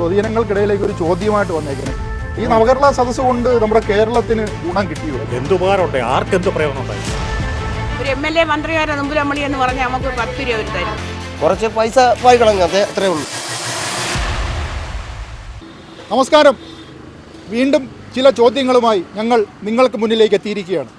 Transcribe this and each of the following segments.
പൊതുജനങ്ങൾക്കിടയിലേക്ക് ഒരു ചോദ്യമായിട്ട് വന്നേക്കുന്നത്. ഈ നവകേരള സദസ് കൊണ്ട് നമ്മുടെ കേരളത്തിന് ഗുണം കിട്ടിയോ? എന്തുപകാരമുണ്ട് ആർക്കെന്ത് പ്രയോജനം ഉണ്ടായി ഒരു എം എൽ എ മന്ത്രിമാരെ നമ്പുരമണി എന്ന് പറഞ്ഞാൽ നമുക്ക് പത്ത് രൂപ ഒരു തരും. കുറച്ച് പൈസ വായിക്കണം അതെ അത്രേ ഉള്ളൂ. നമസ്കാരം. വീണ്ടും ചില ചോദ്യങ്ങളുമായി ഞങ്ങൾ നിങ്ങൾക്ക് മുന്നിലേക്ക് എത്തിയിരിക്കുകയാണ്.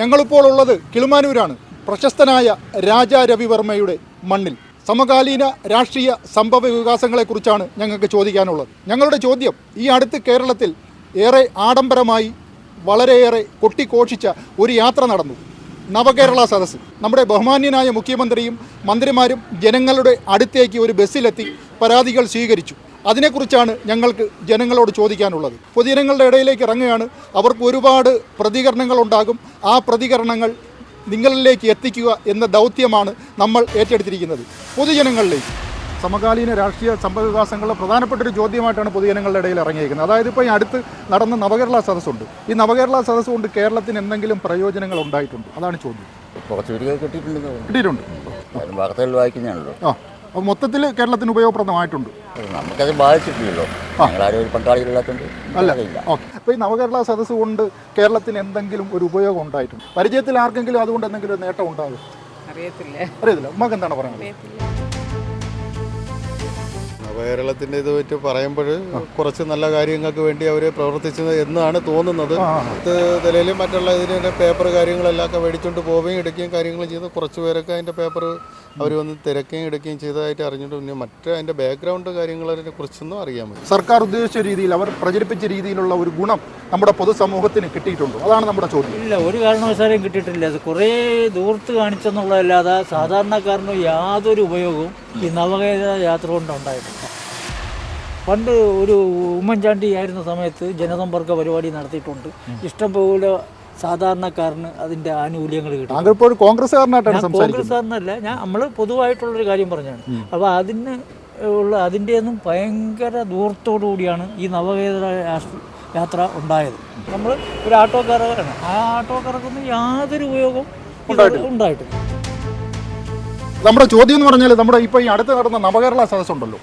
ഞങ്ങളിപ്പോൾ ഉള്ളത് കിളിമാനൂരാണ്. പ്രശസ്തനായ രാജാ രവിവർമ്മയുടെ മണ്ണിൽ. സമകാലീന രാഷ്ട്രീയ സംഭവ വികാസങ്ങളെക്കുറിച്ചാണ് ഞങ്ങൾക്ക് ചോദിക്കാനുള്ളത്. ഞങ്ങളുടെ ചോദ്യം ഈ അടുത്ത് കേരളത്തിൽ ഏറെ ആഡംബരമായി വളരെയേറെ കൊട്ടിഘോഷിച്ച ഒരു യാത്ര നടന്നു. നവകേരള സദസ്സ്. നമ്മുടെ ബഹുമാന്യനായ മുഖ്യമന്ത്രിയും മന്ത്രിമാരും ജനങ്ങളുടെ അടുത്തേക്ക് ഒരു ബസ്സിലെത്തി പരാതികൾ സ്വീകരിച്ചു. അതിനെക്കുറിച്ചാണ് ഞങ്ങൾക്ക് ജനങ്ങളോട് ചോദിക്കാനുള്ളത്. പൊതുജനങ്ങളുടെ ഇടയിലേക്ക് ഇറങ്ങുകയാണ്. അവർക്ക് ഒരുപാട് പ്രതികരണങ്ങൾ ഉണ്ടാകും ആ പ്രതികരണങ്ങൾ നിങ്ങളിലേക്ക് എത്തിക്കുക എന്ന ദൗത്യമാണ് നമ്മൾ ഏറ്റെടുത്തിരിക്കുന്നത്. പൊതുജനങ്ങളിലേക്ക്. സമകാലീന രാഷ്ട്രീയ സംഭവവികാസങ്ങളുടെ പ്രധാനപ്പെട്ട ഒരു ചോദ്യമായിട്ടാണ് പൊതുജനങ്ങളുടെ ഇടയിൽ ഇറങ്ങിയിരിക്കുന്നത്. അതായത് ഇപ്പോൾ ഈ അടുത്ത് നടന്ന നവകേരള സദസ്സുണ്ട്. ഈ നവകേരള സദസ്സ് കൊണ്ട് കേരളത്തിന് എന്തെങ്കിലും പ്രയോജനങ്ങൾ ഉണ്ടായിട്ടുണ്ട്? അതാണ് ചോദ്യം. കുറച്ച് തോന്നുന്നു. കിട്ടിയിട്ടുണ്ട്. വാർത്തകൾ വായിക്കുന്നതാണല്ലോ. ആ. അപ്പോൾ മൊത്തത്തിൽ കേരളത്തിന് ഉപയോഗപ്രദമായിട്ടുണ്ട്. നമുക്കത് ബാധിച്ചിട്ടില്ലല്ലോ. ഞങ്ങളാരും ഒരു പങ്കാളികളില്ലാത്തതുകൊണ്ട് അല്ല. ഓക്കെ. അപ്പോൾ ഈ നവകേരള സദസ്സ് കൊണ്ട് കേരളത്തിന് എന്തെങ്കിലും ഒരു ഉപയോഗം ഉണ്ടായിട്ടുണ്ട്? പരിചയത്തിൽ ആർക്കെങ്കിലും അതുകൊണ്ട് എന്തെങ്കിലും ഒരു നേട്ടം ഉണ്ടാകും? അറിയത്തില്ല. അറിയത്തില്ല. ഉമ്മക്ക് എന്താണ് പറയുന്നത്? നവകേരളത്തിന്റെ ഇത് പറ്റി പറയുമ്പോൾ കുറച്ച് നല്ല കാര്യങ്ങൾക്ക് വേണ്ടി അവർ പ്രവർത്തിച്ചത് എന്നാണ് തോന്നുന്നത്. നിലയിൽ മറ്റുള്ള ഇതിന്റെ പേപ്പർ കാര്യങ്ങളെല്ലാം ഒക്കെ മേടിച്ചുകൊണ്ട് പോവുകയും എടുക്കുകയും കാര്യങ്ങൾ ചെയ്ത് കുറച്ച് പേരൊക്കെ അതിന്റെ പേപ്പർ അവർ വന്ന് തിരക്കുകയും എടുക്കുകയും ചെയ്തതായിട്ട് അറിഞ്ഞിട്ട് പിന്നെ മറ്റേ അതിന്റെ ബാക്ക്ഗ്രൗണ്ട് കാര്യങ്ങളതിനെ കുറിച്ചൊന്നും അറിയാൻ പറ്റും സർക്കാർ ഉദ്ദേശിച്ച രീതിയിൽ അവർ പ്രചരിപ്പിച്ച രീതിയിലുള്ള ഒരു ഗുണം നമ്മുടെ പൊതുസമൂഹത്തിന് കിട്ടിയിട്ടുണ്ടോ? അതാണ് നമ്മുടെ ചോദ്യം. ഇല്ല ഒരു കാരണവശാലും കിട്ടിയിട്ടില്ല. അത് കുറേ ദൂർത്ത് കാണിച്ചെന്നുള്ളതല്ലാതെ സാധാരണക്കാരന് യാതൊരു ഉപയോഗവും ഈ നവകേരള യാത്ര കൊണ്ടുണ്ടായിട്ടില്ല. പണ്ട് ഒരു ഉമ്മൻചാണ്ടി ആയിരുന്ന സമയത്ത് ജനസമ്പർക്ക പരിപാടി നടത്തിയിട്ടുണ്ട്. ഇഷ്ടംപോലെ സാധാരണക്കാരന് അതിന്റെ ആനുകൂല്യങ്ങൾ കിട്ടും. താങ്കൾ ഇപ്പോൾ കോൺഗ്രസ്സുകാരനായിട്ടാണ് ഞാൻ സംസാരിക്കുന്നത്. കോൺഗ്രസ്സുകാരനല്ല ഞാൻ നമ്മൾ പൊതുവായിട്ടുള്ളൊരു കാര്യം പറഞ്ഞാണ്. അപ്പോൾ അതിന് ഉള്ള അതിന്റെയൊന്നും ഭയങ്കര ദൂരത്തോടു കൂടിയാണ് ഈ നവകേരള യാത്ര ഉണ്ടായത്. നമ്മൾ ഒരു ആട്ടോക്കാരാണ് ആ ആട്ടോക്കാർക്കൊന്നും യാതൊരു ഉപയോഗവും ഇത് ഉണ്ടായിട്ടില്ല. നമ്മുടെ ചോദ്യം എന്ന് പറഞ്ഞാൽ നമ്മുടെ ഇപ്പോൾ ഈ അടുത്ത് നടന്ന നവകേരള സദസ്സുണ്ടല്ലോ.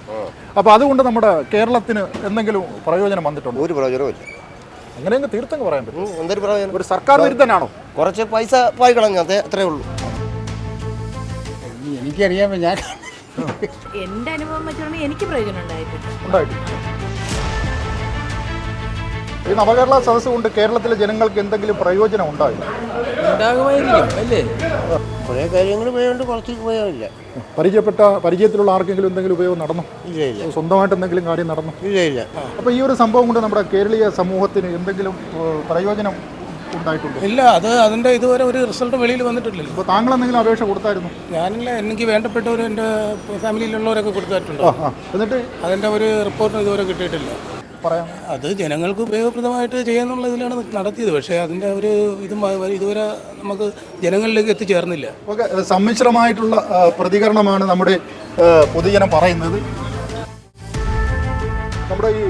അപ്പോൾ അതുകൊണ്ട് നമ്മുടെ കേരളത്തിന് എന്തെങ്കിലും പ്രയോജനം വന്നിട്ടുണ്ടോ? ഒരു പ്രയോജനവും ഇല്ല. അങ്ങനെയൊക്കെ തീർത്തങ്ങ് പറയാൻ പറ്റും. എന്തൊരു പറയാൻ? ഒരു സർക്കാർ വിരുദ്ധനാണോ? കുറച്ച് പൈസ പോയി കളഞ്ഞു അതെ അത്രേ ഉള്ളൂ. എനിക്കറിയാമോ ഞാൻ എന്റെ അനുഭവം വെച്ചിട്ടുണ്ടെങ്കിൽ എനിക്ക് പ്രയോജനം ഉണ്ടായിട്ടുണ്ട് ഉണ്ടായിട്ടില്ല. ഈ നവകേരള സദസ് കൊണ്ട് കേരളത്തിലെ ജനങ്ങൾക്ക് എന്തെങ്കിലും പ്രയോജനം ഉണ്ടാകുമായിരിക്കും അല്ലേ? കുറേ കാര്യങ്ങൾ പോയതുകൊണ്ട് കുറച്ച് ഉപയോഗമില്ല. പരിചയപ്പെട്ട പരിചയത്തിലുള്ള ആർക്കെങ്കിലും എന്തെങ്കിലും ഉപയോഗം നടന്നു? ഇല്ല ഇല്ല. സ്വന്തമായിട്ട് എന്തെങ്കിലും കാര്യം നടന്നു? ഇല്ല ഇല്ല. അപ്പോൾ ഈ ഒരു സംഭവം കൊണ്ട് നമ്മുടെ കേരളീയ സമൂഹത്തിന് എന്തെങ്കിലും ഏഹ്, പ്രയോജനം ഉണ്ടായിട്ടുണ്ടോ? ഇല്ല അത് അതിന്റെ ഇതുവരെ ഒരു റിസൾട്ട് വെളിയിൽ വന്നിട്ടില്ലല്ലോ. അപ്പോൾ താങ്കൾ എന്തെങ്കിലും അപേക്ഷ കൊടുത്തായിരുന്നു? ഞാനില്ല എനിക്ക് വേണ്ടപ്പെട്ടവർ എന്റെ ഫാമിലിയിലുള്ളവരൊക്കെ കൊടുത്തിട്ടുണ്ട്? എന്നിട്ട്? അതിന്റെ ഒരു റിപ്പോർട്ടും ഇതുവരെ കിട്ടിയിട്ടില്ല. പറയാം. അത് ജനങ്ങൾക്ക് ഉപയോഗപ്രദമായിട്ട് ചെയ്യാന്നുള്ള ഇതിലാണ് നടത്തിയത്. പക്ഷേ അതിന്റെ ഒരു ഇത് ഇതുവരെ നമുക്ക് ജനങ്ങളിലേക്ക് എത്തിച്ചേർന്നില്ല. ഓക്കെ സമ്മിശ്രമായിട്ടുള്ള പ്രതികരണമാണ് നമ്മുടെ പൊതുജനം പറയുന്നത്. നമ്മുടെ ഈ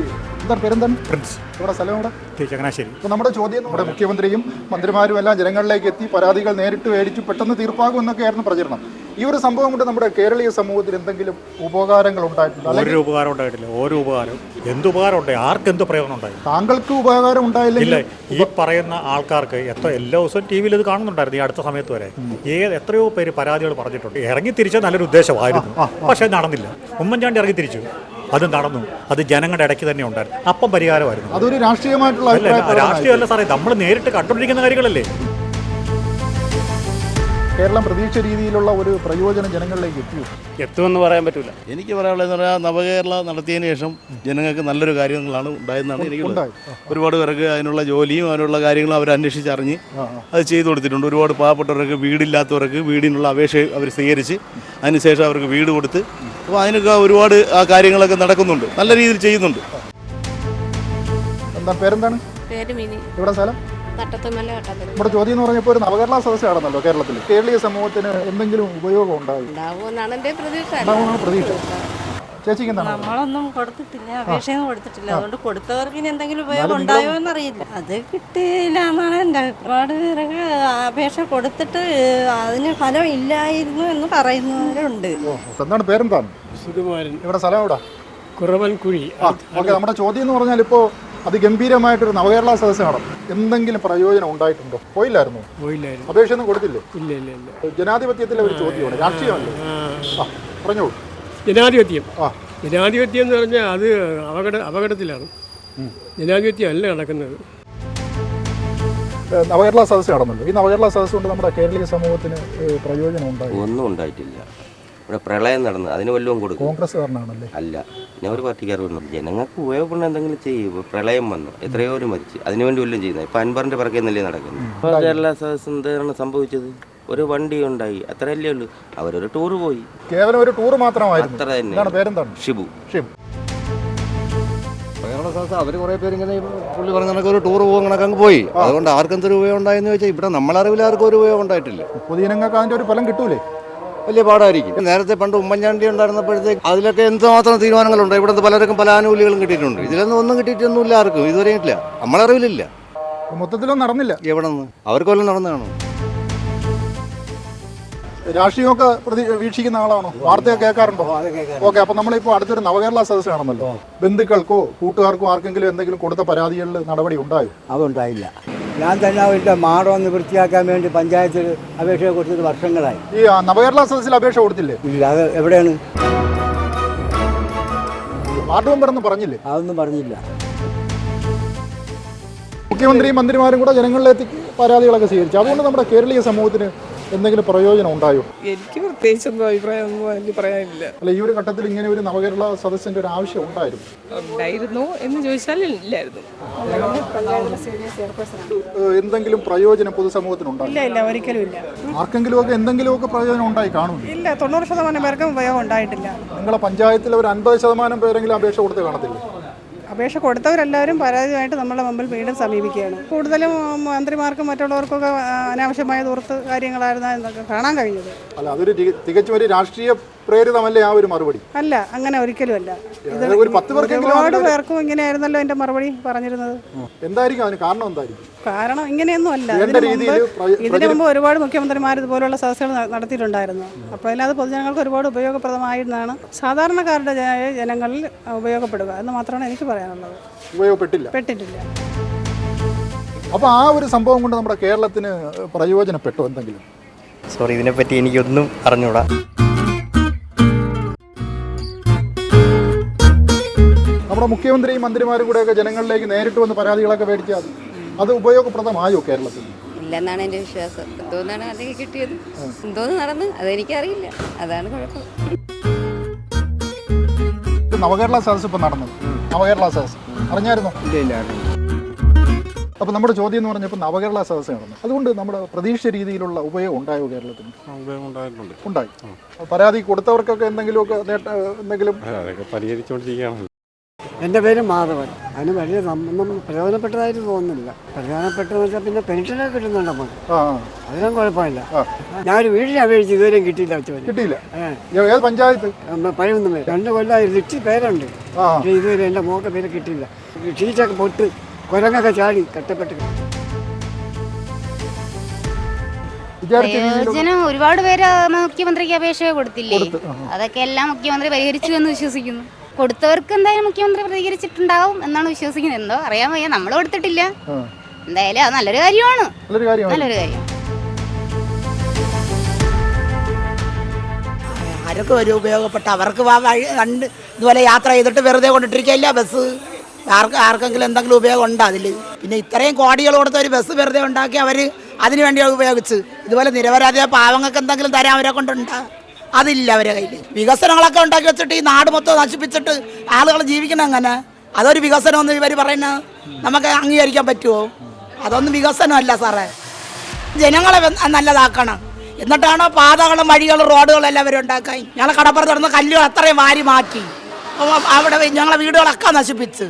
പ്രിൻസ്. ഇവിടെ സ്ഥലം ഇവിടെ ചങ്ങനാശ്ശേരി. അപ്പോൾ നമ്മുടെ ചോദ്യം നമ്മുടെ മുഖ്യമന്ത്രിയും മന്ത്രിമാരും എല്ലാം ജനങ്ങളിലേക്ക് എത്തി പരാതികൾ നേരിട്ട് മേടിച്ചു പെട്ടെന്ന് തീർപ്പാകും എന്നൊക്കെയായിരുന്നു പ്രചരണം. ഈ ഒരു സംഭവം കൊണ്ട് നമ്മുടെ കേരളീയ സമൂഹത്തിൽ എന്തെങ്കിലും ഉപകാരങ്ങൾ ഉണ്ടായിട്ടുണ്ട്? ഒരു ഉപകാരം ഉണ്ടായിട്ടില്ല. ഓരോ ഉപകാരം. എന്ത് ഉപകാരം ഉണ്ടായി? ആർക്ക് എന്ത് പ്രയോജനം ഉണ്ടായി? താങ്കൾക്ക് ഉപകാരം ഉണ്ടായില്ല ഈ പറയുന്ന ആൾക്കാർക്ക് എത്ര എല്ലാ ദിവസവും ടി വിയിൽ ഇത് കാണുന്നുണ്ടായിരുന്നു ഈ അടുത്ത സമയത്ത് വരെ. ഏത് എത്രയോ പേര് പരാതികൾ പറഞ്ഞിട്ടുണ്ട്. ഇറങ്ങി തിരിച്ച നല്ലൊരു ഉദ്ദേശമായിരുന്നു. പക്ഷേ നടന്നില്ല. ഉമ്മൻചാണ്ടി ഇറങ്ങി തിരിച്ചു. അത് നടന്നു. അത് ജനങ്ങളുടെ ഇടയ്ക്ക് തന്നെ ഉണ്ടായിരുന്നു. അപ്പം പരിഹാരമായിരുന്നു. അതൊരു രാഷ്ട്രീയമായിട്ടുള്ള രാഷ്ട്രീയമല്ല സാറേ. നമ്മൾ നേരിട്ട് കണ്ടുകൊണ്ടിരിക്കുന്ന കാര്യങ്ങളല്ലേ? കേരളം പ്രതീക്ഷ രീതിയിലുള്ള ഒരു പ്രയോജനം ജനങ്ങളിലേക്ക് എത്തിയോ? എത്തുമെന്ന് പറയാൻ പറ്റില്ല എനിക്ക് പറയാനുള്ളതെന്ന് പറഞ്ഞാൽ നവകേരള നടത്തിയതിനു ശേഷം ജനങ്ങൾക്ക് നല്ലൊരു കാര്യങ്ങളാണ് ഉണ്ടായെന്നാണ് എനിക്ക് ഉണ്ടായി. ഒരുപാട് പേർക്ക് അതിനുള്ള ജോലിയും അതിനുള്ള കാര്യങ്ങളും അവർ അന്വേഷിച്ചറിഞ്ഞ് അത് ചെയ്തു കൊടുത്തിട്ടുണ്ട്. ഒരുപാട് പാവപ്പെട്ടവർക്ക് വീടില്ലാത്തവർക്ക് വീടിനുള്ള അപേക്ഷ അവർ സ്വീകരിച്ച് അതിനുശേഷം അവർക്ക് വീട് കൊടുത്ത് അപ്പോൾ അതിനൊക്കെ ഒരുപാട് ആ കാര്യങ്ങളൊക്കെ നടക്കുന്നുണ്ട്. നല്ല രീതിയിൽ ചെയ്യുന്നുണ്ട്. എന്താ പേരെന്താണ്? പേര് മിനി. ഇവിടെ സ്ഥലം? തട്ടത്തുമല്ല കട്ടത്തിൽ നമ്മുടെ ചോദ്യം എന്ന് പറഞ്ഞപ്പോൾ ഒരു നവകേരള സദസ്സ് നടന്നല്ലോ കേരളത്തിൽ. കേരളീയ സമൂഹത്തിന് എന്തെങ്കിലും ഉപയോഗം ഉണ്ടാകും ഉണ്ടാവുമെന്നാണ് എന്റെ പ്രതീക്ഷ. ഉണ്ടാകുമെന്നാണ് പ്രതീക്ഷ. ചേച്ചിക്ക് എന്താണ്? നമ്മളൊന്നും കൊടുത്തിട്ടില്ല അപേക്ഷയൊന്നും കൊടുത്തിട്ടില്ല. അതുകൊണ്ട് കൊടുത്തവർക്ക് ഇനി എന്തെങ്കിലും ഉപയോഗം ഉണ്ടായോ എന്നറിയില്ല. അത് കിട്ടിയില്ല എന്നാണ് എന്റെ ഒരുപാട് പേരൊക്കെ അപേക്ഷ കൊടുത്തിട്ട് അതിന് ഫലം ഇല്ലായിരുന്നു എന്ന് പറയുന്നവരുണ്ട്. എന്താണ് പേരെന്താണ്? സുകുമാരൻ. ഇവിടെ സ്ഥലം എവിടെ? കുറവൻകുഴി. ഓക്കെ നമ്മുടെ ചോദ്യം എന്ന് പറഞ്ഞാൽ ഇപ്പോൾ അതിഗംഭീരമായിട്ടൊരു നവകേരള സദസ്സ് നടന്നു എന്തെങ്കിലും പ്രയോജനം ഉണ്ടായിട്ടുണ്ടോ? പോയില്ലായിരുന്നു? പോയില്ലായിരുന്നു. അപേക്ഷ ഒന്നും കൊടുത്തില്ലേ? ഇല്ല ഇല്ല ഇല്ല ജനാധിപത്യത്തിലെ ഒരു ചോദ്യമാണ് രാഷ്ട്രീയമല്ലേ? ആ പറഞ്ഞോളൂ. ജനാധിപത്യം. ആ. ജനാധിപത്യം എന്ന് പറഞ്ഞാൽ അത് അപകട അപകടത്തിലാണ്. ജനാധിപത്യം അല്ല നടക്കുന്നത്. നവകേരള സദസ്സ് നടന്നല്ലോ? ഈ നവകേരള സദസ്സ് കൊണ്ട് നമ്മുടെ കേരളീയ സമൂഹത്തിന് പ്രയോജനം ഉണ്ടായി? ഒന്നും ഉണ്ടായിട്ടില്ല. ഇവിടെ പ്രളയം നടന്നു അതിന് വല്ലതും കൊടുക്കും. കോൺഗ്രസ്സുകാരനാണല്ലേ? അല്ല ഞാൻ ഒരു പാർട്ടിക്കാരും ജനങ്ങൾക്ക് ഉപയോഗപ്പെടുന്ന എന്തെങ്കിലും ചെയ്യും. പ്രളയം വന്നു. എത്രയോ ഒരു മരിച്ചു. അതിനുവേണ്ടി വല്ലതും ചെയ്യുന്നത്. ഇപ്പൊ അൻപറിന്റെ പിറകെന്നല്ലേ നടക്കുന്നത്. ഇപ്പൊ കേരള സദസ് എന്താണ് സംഭവിച്ചത്? ഒരു വണ്ടി ഉണ്ടായി. അത്രയല്ലേ ഉള്ളൂ. അവരൊരു ടൂർ പോയി. കേവലം ഒരു ടൂർ മാത്രമായിരുന്നു. അത്ര തന്നെ. ഷിബു. ഷിബു. ഷിം അവർ കുറേ പേര് ഇങ്ങനെ പുള്ളി പറഞ്ഞ കണക്ക് ഒരു ടൂർ പോകും കണക്ക് അങ്ങ് പോയി. അതുകൊണ്ട് ആർക്കും എന്തൊരു ഉപയോഗം ഉണ്ടായെന്ന് ചോദിച്ചാൽ ഇവിടെ നമ്മളറിവിൽ ആർക്കും ഒരു ഉപയോഗം ഉണ്ടായിട്ടില്ല. പൊതുജനങ്ങൾക്ക് ഒരു ഫലം കിട്ടൂലേ? വലിയ പാടായിരിക്കും. നേരത്തെ പണ്ട് ഉമ്മൻചാണ്ടി ഉണ്ടായിരുന്നപ്പോഴത്തേക്ക് അതിലൊക്കെ എന്തുമാത്രം തീരുമാനങ്ങളുണ്ട്? ഇവിടുത്തെ പലർക്കും പല ആനുകൂല്യങ്ങളും കിട്ടിയിട്ടുണ്ട്. ഇതിലൊന്നും ഒന്നും കിട്ടിയിട്ടൊന്നുമില്ല ആർക്കും. ഇതുവരെ ഇല്ല. നമ്മളറിവിലില്ല. മൊത്തത്തിലൊന്നും നടന്നില്ല. എവിടെ നിന്ന് അവർക്കൊല്ലം നടന്നു കാണും രാഷ്ട്രീയമൊക്കെ പ്രതി വീക്ഷിക്കുന്ന ആളാണോ? വാർത്തയൊക്കെ കേൾക്കാറുണ്ടോ? ഓക്കെ അപ്പൊ നമ്മളിപ്പോ അടുത്തൊരു നവകേരള സദസ്സാണെന്നല്ലോ ബന്ധുക്കൾക്കോ കൂട്ടുകാർക്കോ ആർക്കെങ്കിലും എന്തെങ്കിലും കൊടുത്ത പരാതികളിൽ നടപടി ഉണ്ടായോ? അതുണ്ടായില്ല. ഞാൻ തന്നെ അവരുടെ മാടം ഒന്ന് വൃത്തിയാക്കാൻ വേണ്ടി പഞ്ചായത്തിൽ അപേക്ഷ കൊടുത്തത് വർഷങ്ങളായി. ഈ നവകേരള സദസ്സിൽ അപേക്ഷ കൊടുത്തില്ലേ? ഇല്ല അത് എവിടെയാണ്? വാർഡ് മെമ്പർ എന്ന് പറഞ്ഞില്ലേ? അതൊന്നും പറഞ്ഞില്ല. മുഖ്യമന്ത്രിയും മന്ത്രിമാരും കൂടെ ജനങ്ങളിലെത്തി പരാതികളൊക്കെ സ്വീകരിച്ചു. അതുകൊണ്ട് നമ്മുടെ കേരളീയ സമൂഹത്തിന് എന്തെങ്കിലും പ്രയോജനം ഉണ്ടായോ? എനിക്ക് പ്രത്യേകിച്ചൊന്നും അഭിപ്രായം ഒന്നും പറയാനില്ല. അല്ല ഈ ഒരു ഘട്ടത്തിൽ ഇങ്ങനെ ഒരു നവകേരള സദസ്സിന്റെ ഒരു ആവശ്യം ഉണ്ടായിരുന്നു? ഉണ്ടായിരുന്നു എന്ന് ചോദിച്ചാൽ ഇല്ലായിരുന്നു. എന്തെങ്കിലും പ്രയോജനം പൊതുസമൂഹത്തിന് ആർക്കെങ്കിലും ഇല്ല ഇല്ല ഒരിക്കലും ഇല്ല. എന്തെങ്കിലും ഒക്കെ പ്രയോജനം ഉണ്ടായി കാണുന്നു ഇല്ല തൊണ്ണൂറ് ശതമാനം പേർക്കും ഉപയോഗം ഉണ്ടായിട്ടില്ല. നിങ്ങളെ പഞ്ചായത്തിൽ ഒരു അൻപത് ശതമാനം പേരെങ്കിലും അപേക്ഷ കൊടുത്ത് കാണത്തില്ല? അപേക്ഷ കൊടുത്തവരെല്ലാവരും പരാതിയായിട്ട് നമ്മളെ മുമ്പിൽ വീണ്ടും സമീപിക്കുകയാണ്. കൂടുതലും മന്ത്രിമാർക്കും മറ്റുള്ളവർക്കൊക്കെ അനാവശ്യമായ ദൂർത്ത് കാര്യങ്ങളായിരുന്നു എന്നൊക്കെ കാണാൻ കഴിഞ്ഞത്. അല്ല അതൊരു തികച്ചും ഒരു രാഷ്ട്രീയ പ്രേരിതമല്ലേ ആ ഒരു മറുപടി? അല്ല അങ്ങനെ ഒരിക്കലും അല്ല ഇത് ഒരുപാട് പേർക്കും ഇങ്ങനെയായിരുന്നല്ലോ എന്റെ മറുപടി പറഞ്ഞിരുന്നത്. എന്തായിരിക്കും അതിന് കാരണം എന്തായിരിക്കും? കാരണം ഇങ്ങനെയൊന്നും അല്ല. ഇതിനു മുമ്പ് ഒരുപാട് മുഖ്യമന്ത്രിമാർ ഇതുപോലുള്ള സദസ്സുകൾ നടത്തിയിട്ടുണ്ടായിരുന്നു. അപ്പോൾ അതിനകത്ത് പൊതുജനങ്ങൾക്ക് ഒരുപാട് ഉപയോഗപ്രദമായിരുന്നാണ് സാധാരണക്കാരുടെ ജന- ജനങ്ങളിൽ ഉപയോഗപ്പെടുക എന്ന് മാത്രമാണ് എനിക്ക് പറയാനുള്ളത്. ഉപയോഗപ്പെട്ടില്ല. പെട്ടിട്ടില്ല. അപ്പോൾ ആ ഒരു സംഭവം കൊണ്ട് നമ്മുടെ കേരളത്തിന് പ്രയോജനപ്പെട്ടോ എന്തെങ്കിലും? സോറി ഇതിനെപ്പറ്റി എനിക്കൊന്നും അറിഞ്ഞൂടാ. നമ്മുടെ മുഖ്യമന്ത്രിയും മന്ത്രിമാരും കൂടെയൊക്കെ ജനങ്ങളിലേക്ക് നേരിട്ട് വന്ന് പരാതികളൊക്കെ മേടിച്ചാൽ അത് ഉപയോഗപ്രദമായോ കേരളത്തിൽ? ഇല്ലെന്നാണ് എന്റെ വിശ്വാസം. എന്തോന്നാണ് അല്ലെങ്കിൽ കിട്ടിയത്? എന്തോന്ന് നടന്ന്? അതെനിക്കറിയില്ല. അതാണ് കുഴപ്പം. ഇത് നവകേരള സദസ് ഇപ്പം നടന്നു നവകേരള സദസ് അറിഞ്ഞായിരുന്നോ? അപ്പോൾ നമ്മുടെ ചോദ്യം എന്ന് പറഞ്ഞപ്പോൾ നവകേരള സദസ് നടന്നു അതുകൊണ്ട് നമ്മുടെ പ്രതീക്ഷ രീതിയിലുള്ള ഉപയോഗം ഉണ്ടായോ കേരളത്തിന്? ഉണ്ടായിട്ടുണ്ട്. ഉണ്ടായി. പരാതി കൊടുത്തവർക്കൊക്കെ എന്തെങ്കിലുമൊക്കെ നേട്ട എന്തെങ്കിലും പരിഹരിച്ചുകൊണ്ടിരിക്കുകയാണ്. എന്റെ പേര് മാധവൻ. അതിന് വലിയ ഒന്നും പ്രയോജനപ്പെട്ടതായിട്ട് തോന്നുന്നില്ല. പ്രയോജനപ്പെട്ടതെന്ന് വെച്ചാൽ പിന്നെ പെൻഷനൊക്കെ കിട്ടുന്നുണ്ട് നമുക്ക് അതിനും കുഴപ്പമില്ല. ഞാനൊരു വീടിനെ അപേക്ഷിച്ച് ഇതുവരെയും കിട്ടിയില്ല വെച്ചവര് കിട്ടിയില്ല? ഏത് പഞ്ചായത്ത്? പതിനൊന്ന് പേര് രണ്ട് കൊല്ലം ലിസ്റ്റ് പേരുണ്ട്. പക്ഷേ ഇതുവരെ എന്റെ മോക്ക പേര് കിട്ടിയില്ല. ഷീറ്റൊക്കെ പൊട്ട് കുരങ്ങൊക്കെ ചാടി കട്ടപ്പെട്ട് പ്രയോജനം ഒരുപാട് പേര് മുഖ്യമന്ത്രിക്ക് അപേക്ഷ കൊടുത്തില്ലേ? കൊടുത്ത്, അതൊക്കെ എല്ലാം മുഖ്യമന്ത്രി പരിഹരിച്ചു എന്ന് വിശ്വസിക്കുന്നു. കൊടുത്തവർക്ക് എന്തായാലും മുഖ്യമന്ത്രി പ്രതികരിച്ചിട്ടുണ്ടാവും എന്നാണ് വിശ്വസിക്കുന്നത് എന്തോ അറിയാൻ വയ്യ. നമ്മൾ കൊടുത്തിട്ടില്ല. എന്തായാലും അത് നല്ലൊരു കാര്യമാണ്. നല്ലൊരു കാര്യമാണ്. നല്ലൊരു കാര്യം. ആരൊക്കെ ഒരു ഉപയോഗപ്പെട്ട? അവർക്ക് രണ്ട് കണ്ട് ഇതുപോലെ യാത്ര ചെയ്തിട്ട് വെറുതെ കൊണ്ടിട്ടിരിക്കില്ല ബസ്. ആർക്ക് ആർക്കെങ്കിലും എന്തെങ്കിലും ഉപയോഗം ഉണ്ടോ അതിൽ പിന്നെ ഇത്രയും കോടികൾ കൊടുത്ത ഒരു ബസ് വെറുതെ ഉണ്ടാക്കി അവർ അതിനു വേണ്ടി ഉപയോഗിച്ച്. ഇതുപോലെ നിരപരാധിയായ പാവങ്ങൾക്ക് എന്തെങ്കിലും തരാൻ അവരെ കൊണ്ടുണ്ടാ. അതില്ല അവരെ കയ്യിൽ വികസനങ്ങളൊക്കെ ഉണ്ടാക്കി വെച്ചിട്ട് ഈ നാട് മൊത്തം നശിപ്പിച്ചിട്ട് ആളുകൾ ജീവിക്കണം അങ്ങനെ അതൊരു വികസനമൊന്നും ഇവർ പറയുന്നത് നമുക്ക് അംഗീകരിക്കാൻ പറ്റുമോ അതൊന്നും വികസനമല്ല സാറേ. ജനങ്ങളെ നല്ലതാക്കണം. എന്നിട്ടാണോ പാതകളും വഴികളും റോഡുകളും എല്ലാം അവർ ഉണ്ടാക്കാൻ ഞങ്ങൾ കടപ്പുറത്ത് നടന്ന കല്ലുകൾ അത്രയും വാരി മാറ്റി. അവിടെ ഞങ്ങളെ വീടുകളൊക്കെ നശിപ്പിച്ച്.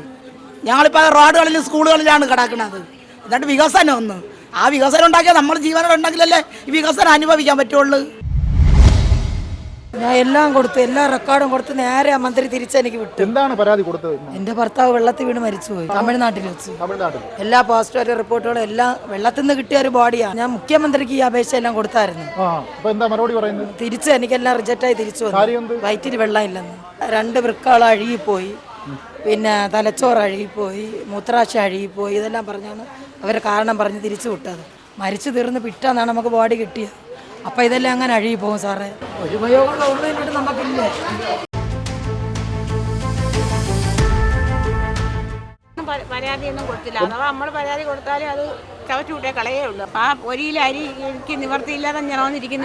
ഞങ്ങളിപ്പോൾ റോഡുകളിലും സ്കൂളുകളിലാണ് കിടക്കുന്നത് എന്നിട്ട് വികസനം ഒന്ന്. ആ വികസനം ഉണ്ടാക്കിയാൽ നമ്മൾ ജീവനോടെ ഉണ്ടെങ്കിലല്ലേ ഈ വികസനം അനുഭവിക്കാൻ പറ്റുള്ളൂ. ഞാൻ എല്ലാം കൊടുത്തു എല്ലാ റെക്കോർഡും കൊടുത്ത് നേരെ ആ മന്ത്രി തിരിച്ചെനിക്ക് വിട്ടു. എന്താണ് പരാതി കൊടുത്തത്? എന്റെ ഭർത്താവ് വെള്ളത്തിൽ വീണ് മരിച്ചുപോയി തമിഴ്നാട്ടിൽ വെച്ച്. തമിഴ്നാട്ടിൽ. എല്ലാ പോസ്റ്റ്മോർട്ടം റിപ്പോർട്ടുകളും എല്ലാം വെള്ളത്തിൽ നിന്ന് കിട്ടിയ ഒരു ബോഡിയാണ്. ഞാൻ മുഖ്യമന്ത്രിക്ക് ഈ അപേക്ഷ എല്ലാം കൊടുത്തായിരുന്നു. ആ അപ്പൊ എന്താ മറുപടി പറയുന്നത്? തിരിച്ച് എനിക്കെല്ലാം റിജക്റ്റായി തിരിച്ചു കാര്യം വന്നു എന്ത്? വയറ്റിൽ വെള്ളം ഇല്ലെന്ന് രണ്ട് വൃക്കകൾ അഴുകിപ്പോയി. പിന്നെ തലച്ചോറ് അഴുകിപ്പോയി മൂത്രാശ അഴുകിപ്പോയി ഇതെല്ലാം പറഞ്ഞാണ് അവരെ കാരണം പറഞ്ഞ് തിരിച്ചു വിട്ടത്. മരിച്ചു തീർന്ന് പിറ്റാന്നാണ് നമുക്ക് ബോഡി കിട്ടിയത്. അപ്പം ഇതെല്ലാം അങ്ങനെ അഴുകി പോകും സാറേ. ഒരു ഉപയോഗമുള്ള ഒന്നും നമുക്കില്ലേ? പരാതിയൊന്നും കൊടുത്തില്ല. അഥവാ നമ്മൾ പരാതി കൊടുത്താലും അത് ചവറ്റുകൂട്ടേ കളയേ ഉള്ളൂ. ആ നിവർത്തിയില്ലാതെ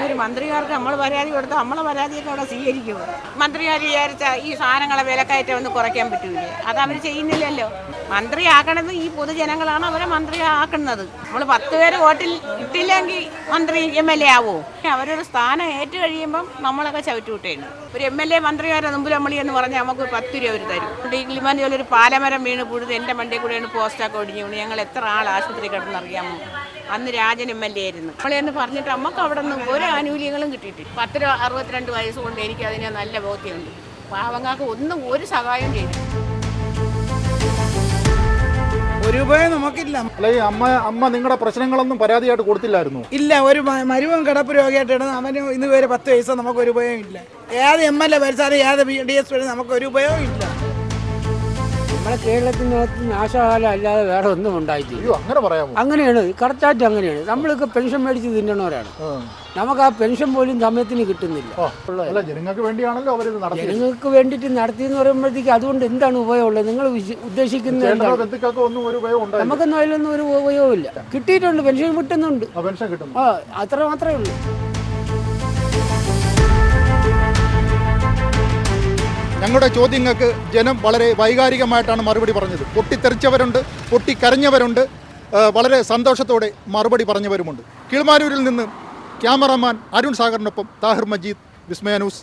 ഒരു മന്ത്രിമാർക്ക് നമ്മൾ പരാതി കൊടുത്താൽ നമ്മളെ പരാതിയൊക്കെ അവിടെ സ്വീകരിക്കുമോ മന്ത്രിമാർ വിചാരിച്ച ഈ സാധനങ്ങളെ വിലക്കയറ്റം ഒന്ന് കുറയ്ക്കാൻ പറ്റൂലേ. അത് അവർ ചെയ്യുന്നില്ലല്ലോ. മന്ത്രി ആക്കണത് ഈ പൊതുജനങ്ങളാണ് അവരെ മന്ത്രിയാക്കുന്നത്. നമ്മൾ പത്ത് പേര് വോട്ടിൽ ഇട്ടില്ലെങ്കിൽ മന്ത്രി എം എൽ എ ആവോ? അവരൊരു സ്ഥാനം ഏറ്റു കഴിയുമ്പം നമ്മളൊക്കെ ചവിറ്റുകൂട്ടേണ് ഒരു എം എൽ എ മന്ത്രിമാരെ മുമ്പിൽ നമ്മളി എന്ന് പറഞ്ഞാൽ നമുക്ക് പത്ത് രൂപ അവർ തരും. ഈ പോലെ ഒരു പാലമരം വീണ് പുഴുത് എന്റെ മണ്ടിയിൽ കൂടെയാണ് പോസ്റ്റൊക്കെ ഒടിഞ്ഞു വീണ്. ഞങ്ങൾ എത്ര ആൾ ആശുപത്രി കിടന്നറിയാമോ അന്ന് രാജൻ എം എൽ എ ആയിരുന്നു. നമ്മളെന്ന് പറഞ്ഞിട്ട് നമുക്ക് അവിടെ നിന്ന് ഒരു ആനുകൂല്യങ്ങളും കിട്ടിയിട്ടില്ല. പത്ത് അറുപത്തിരണ്ട് വയസ്സ് കൊണ്ട് എനിക്ക് അതിനെ നല്ല ബോധ്യമുണ്ട്. പാവങ്ങൾക്ക് ഒന്നും ഒരു സഹായം ചെയ്തില്ല ഒരു ഉപയോഗം നമുക്കില്ല. അല്ലെ അമ്മ അമ്മ നിങ്ങളുടെ പ്രശ്നങ്ങളൊന്നും പരാതിയായിട്ട് കൊടുത്തില്ലായിരുന്നു? ഇല്ല ഒരു മരുവൻ കിടപ്പ് രോഗിയായിട്ടാണ് അവന് ഇന്ന് വരെ പത്ത് പൈസ നമുക്ക് ഒരു ഉപയോഗം ഇല്ല. ഏത് എം എൽ എ ഭരിച്ചാലും ഏത് ബി ഡി എസ് നമുക്ക് ഒരു ഉപയോഗം ഇല്ല. നമ്മളെ കേരളത്തിനകത്ത് നാശകാലം അല്ലാതെ വേറെ ഒന്നും ഉണ്ടായിട്ടില്ല. അയ്യോ അങ്ങനെ പറയാമോ? അങ്ങനെയാണ് കറക്റ്റായിട്ട് അങ്ങനെയാണ്. നമ്മളൊക്കെ പെൻഷൻ മേടിച്ച് തിന്നണവരാണ്. നമുക്ക് ആ പെൻഷൻ പോലും സമയത്തിന് കിട്ടുന്നില്ല. അല്ല ജനങ്ങൾക്ക് വേണ്ടിയാണല്ലോ അവരിത് നടത്തിയത്. ജനങ്ങൾക്ക് വേണ്ടിയിട്ട് നടത്തിയെന്ന് പറയുമ്പോഴത്തേക്ക് അതുകൊണ്ട് എന്താണ് ഉപയോഗമുള്ളത്? നിങ്ങൾ ഉദ്ദേശിക്കുന്ന ഒന്നും ഒരു ഉപയോഗം നമുക്കൊന്നും അതിലൊന്നും ഒരു ഉപയോഗമില്ല. കിട്ടിയിട്ടുണ്ട് പെൻഷൻ കിട്ടുന്നുണ്ട്. പെൻഷൻ ആ അത്ര മാത്രമേ ഉള്ളൂ. ഞങ്ങളുടെ ചോദ്യങ്ങൾക്ക് ജനം വളരെ വൈകാരികമായിട്ടാണ് മറുപടി പറഞ്ഞത്. പൊട്ടിത്തെറിച്ചവരുണ്ട് പൊട്ടിക്കരഞ്ഞവരുണ്ട് വളരെ സന്തോഷത്തോടെ മറുപടി പറഞ്ഞവരുമുണ്ട്. കീഴ്മാനൂരിൽ നിന്ന് ക്യാമറാമാൻ അരുൺ സാഗറിനൊപ്പം താഹിർ മജീദ് വിസ്മയ ന്യൂസ്.